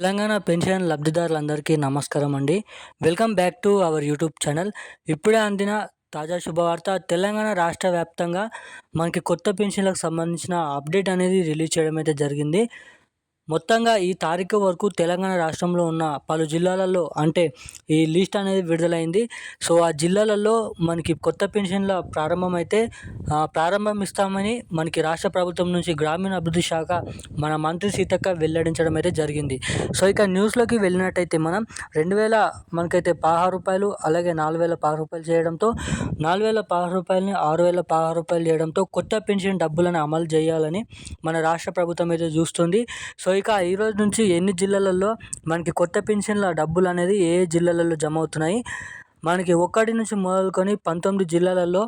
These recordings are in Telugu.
తెలంగాణ పెన్షన్ లబ్ధిదారులందరికీ నమస్కారం అండి. Welcome back to our YouTube channel. ఇప్పుడే అందిన తాజా శుభవార్త తెలంగాణ రాష్ట్ర వ్యాప్తంగా మనకి కొత్త పెన్షన్లకు సంబంధించిన అప్డేట్ అనేది రిలీజ్ చేయడం అయితే జరిగింది. మొత్తంగా ఈ తారీఖు వరకు తెలంగాణ రాష్ట్రంలో ఉన్న పలు జిల్లాలలో అంటే ఈ లిస్ట్ అనేది విడుదలైంది. సో ఆ జిల్లాలలో మనకి కొత్త పెన్షన్ల ప్రారంభమైతే ప్రారంభం ఇస్తామని మనకి రాష్ట్ర ప్రభుత్వం నుంచి గ్రామీణ అభివృద్ధి శాఖ మన మంత్రి సీతక్క వెల్లడించడం అయితే జరిగింది. సో ఇక న్యూస్లోకి వెళ్ళినట్టయితే మనం రెండు వేల మనకైతే పదహారు రూపాయలు అలాగే నాలుగు వేల పదహారు రూపాయలు చేయడంతో నాలుగు వేల పదహారు రూపాయలని ఆరు వేల పదహారు రూపాయలు చేయడంతో కొత్త పెన్షన్ డబ్బులను అమలు చేయాలని మన రాష్ట్ర ప్రభుత్వం అయితే చూస్తుంది. సో ఇక ఈరోజు నుంచి ఎన్ని జిల్లాలలో మనకి కొత్త పెన్షన్ల డబ్బులు అనేది ఏ జిల్లాలలో జమ అవుతున్నాయి? మనకి ఒకటి నుంచి మొదలుకొని పంతొమ్మిది జిల్లాలలో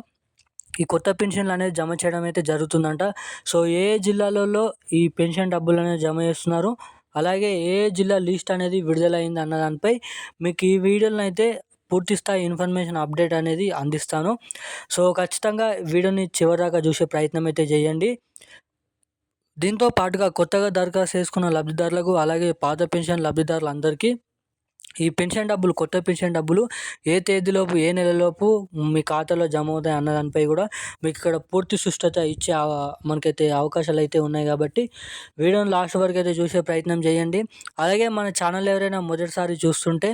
ఈ కొత్త పెన్షన్లు అనేది జమ చేయడం అయితే జరుగుతుందంట. సో ఏ జిల్లాలలో ఈ పెన్షన్ డబ్బులు అనేది జమ చేస్తున్నారు? అలాగే ఏ జిల్లా లిస్ట్ అనేది విడుదలైంది అన్న దానిపై మీకు ఈ వీడియోలను అయితే పూర్తి స్థాయి ఇన్ఫర్మేషన్ అప్డేట్ అనేది అందిస్తాను. సో ఖచ్చితంగా వీడియోని చివరిదాకా చూసే ప్రయత్నం అయితే చేయండి. దీంతో పాటుగా కొత్తగా దరఖాస్తు చేసుకున్న లబ్ధిదారులకు అలాగే పాత పెన్షన్ లబ్ధిదారులందరికీ ఈ పెన్షన్ డబ్బులు కొత్త పెన్షన్ డబ్బులు ఏ తేదీలోపు ఏ నెలలోపు మీ ఖాతాలో జమ అవుతాయి అన్న దానిపై కూడా మీకు ఇక్కడ పూర్తి సుష్టత ఇచ్చే మనకైతే అవకాశాలు అయితే ఉన్నాయి కాబట్టి వీడియోని లాస్ట్ వరకు అయితే చూసే ప్రయత్నం చేయండి. అలాగే మన ఛానల్ ఎవరైనా మొదటిసారి చూస్తుంటే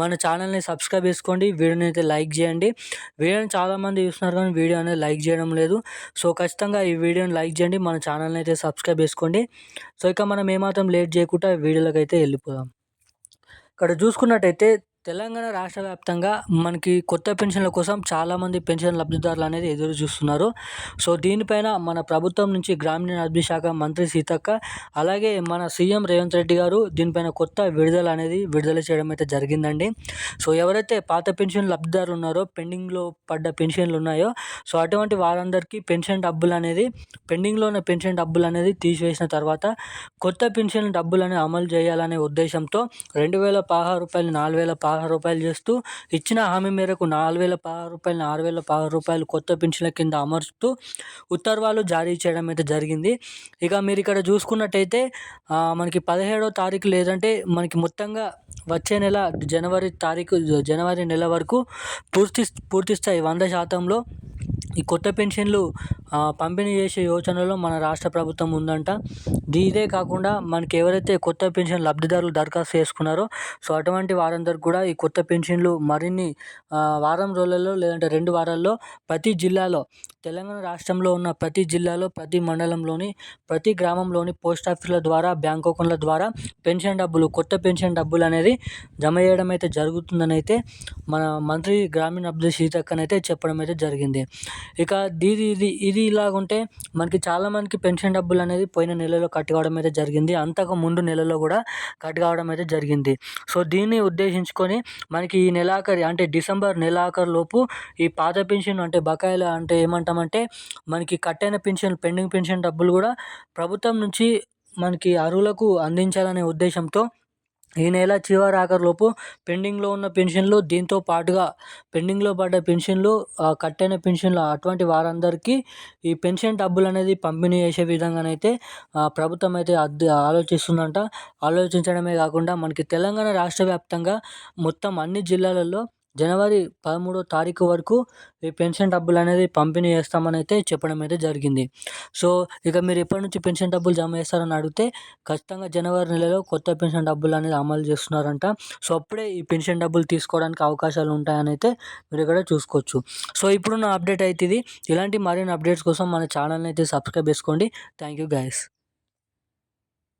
మన ఛానల్ని సబ్స్క్రైబ్ చేసుకోండి వీడియోని అయితే లైక్ చేయండి. వీడియోని చాలామంది చూస్తున్నారు కానీ వీడియో అనేది లైక్ చేయడం లేదు. సో ఖచ్చితంగా ఈ వీడియోని లైక్ చేయండి మన ఛానల్ని అయితే సబ్స్క్రైబ్ చేసుకోండి. సో ఇక మనం ఏమాత్రం లేట్ చేయకుండా వీడియోలోకి అయితే వెళ్ళిపోదాం. ఇక్కడ చూసుకున్నట్టయితే తెలంగాణ రాష్ట్ర వ్యాప్తంగా మనకి కొత్త పెన్షన్ల కోసం చాలామంది పెన్షన్ లబ్ధిదారులు అనేది ఎదురు చూస్తున్నారు. సో దీనిపైన మన ప్రభుత్వం నుంచి గ్రామీణాభివృద్ధి శాఖ మంత్రి సీతక్క అలాగే మన సీఎం రేవంత్ రెడ్డి గారు దీనిపైన కొత్త విడుదల అనేది విడుదల చేయడం అయితే జరిగిందండి. సో ఎవరైతే పాత పెన్షన్ లబ్ధిదారులు ఉన్నారో పెండింగ్లో పడ్డ పెన్షన్లు ఉన్నాయో సో అటువంటి వారందరికీ పెన్షన్ డబ్బులు అనేది పెండింగ్లో ఉన్న పెన్షన్ డబ్బులు అనేది తీసివేసిన తర్వాత కొత్త పెన్షన్ డబ్బులు అనేది అమలు చేయాలనే ఉద్దేశంతో రెండు వేల పదహారు రూపాయలు నాలుగు వేల పదహారు రూపాయలు చేస్తూ ఇచ్చిన హామీ మేరకు నాలుగు వేల పదహారు రూపాయలు ఆరు వేల పదహారు రూపాయలు కొత్త పెన్షన్ల కింద అమర్చుతూ ఉత్తర్వాలు జారీ చేయడం అయితే జరిగింది. ఇక మీరు ఇక్కడ చూసుకున్నట్టయితే మనకి పదిహేడో తారీఖు లేదంటే మనకి మొత్తంగా వచ్చే నెల జనవరి తారీఖు జనవరి నెల వరకు పూర్తి పూర్తి స్థాయి వంద శాతంలో ఈ కొత్త పెన్షన్లు పంపిణీ చేసే యోచనలో మన రాష్ట్ర ప్రభుత్వం ఉందంట. ఇదే కాకుండా మనకి ఎవరైతే కొత్త పెన్షన్ లబ్ధిదారులు దరఖాస్తు చేసుకున్నారో సో అటువంటి వారందరికీ కూడా ఈ కొత్త పెన్షన్లు మరిన్ని వారం రోజులలో లేదంటే రెండు వారాల్లో ప్రతి జిల్లాలో తెలంగాణ రాష్ట్రంలో ఉన్న ప్రతి జిల్లాలో ప్రతి మండలంలోని ప్రతి గ్రామంలోని పోస్ట్ ఆఫీసుల ద్వారా బ్యాంక్ అకౌంట్ల ద్వారా పెన్షన్ డబ్బులు కొత్త పెన్షన్ డబ్బులు అనేది జమ చేయడం అయితే జరుగుతుందని అయితే మన మంత్రి గ్రామీణ అభివృద్ధి సీతక్కనైతే చెప్పడం అయితే జరిగింది. ఇక దీది ఇది ఇది ఇలాగుంటే మనకి చాలా మందికి పెన్షన్ డబ్బులు అనేది పోయిన నెలలో కట్ కావడం అయితే జరిగింది. అంతకు ముందు నెలలో కూడా కట్ కావడం అయితే జరిగింది. సో దీన్ని ఉద్దేశించుకొని మనకి ఈ నెలాఖరి అంటే డిసెంబర్ నెలాఖరు లోపు ఈ పాత పెన్షన్ అంటే బకాయిలు అంటే ఏమంటామంటే మనకి కట్టైన పెన్షన్ పెండింగ్ పెన్షన్ డబ్బులు కూడా ప్రభుత్వం నుంచి మనకి అర్హులకు అందించాలనే ఉద్దేశంతో ఈ నెల చివరి ఆఖరిలోపు పెండింగ్లో ఉన్న పెన్షన్లు దీంతో పాటుగా పెండింగ్లో పడ్డ పెన్షన్లు కట్ అయిన పెన్షన్లు అటువంటి వారందరికీ ఈ పెన్షన్ డబ్బులు అనేది పంపిణీ చేసే విధంగానైతే ప్రభుత్వం అయితే అద్ ఆలోచిస్తుందంట. ఆలోచించడమే కాకుండా మనకి తెలంగాణ రాష్ట్ర వ్యాప్తంగా మొత్తం అన్ని జిల్లాలలో జనవరి పదమూడో తారీఖు వరకు ఈ పెన్షన్ డబ్బులు అనేది పంపిణీ చేస్తామని అయితే చెప్పడం అయితే జరిగింది. సో ఇక మీరు ఎప్పటి నుంచి పెన్షన్ డబ్బులు జమ చేస్తారని అడిగితే ఖచ్చితంగా జనవరి నెలలో కొత్త పెన్షన్ డబ్బులు అనేది అమలు చేస్తున్నారంట. సో అప్పుడే ఈ పెన్షన్ డబ్బులు తీసుకోవడానికి అవకాశాలు ఉంటాయని అయితే మీరు ఇక్కడ చూసుకోవచ్చు. సో ఇప్పుడున్న అప్డేట్ అయితే ఇది. ఇలాంటి మరిన్ని అప్డేట్స్ కోసం మన ఛానల్ని అయితే సబ్స్క్రైబ్ చేసుకోండి. Thank you guys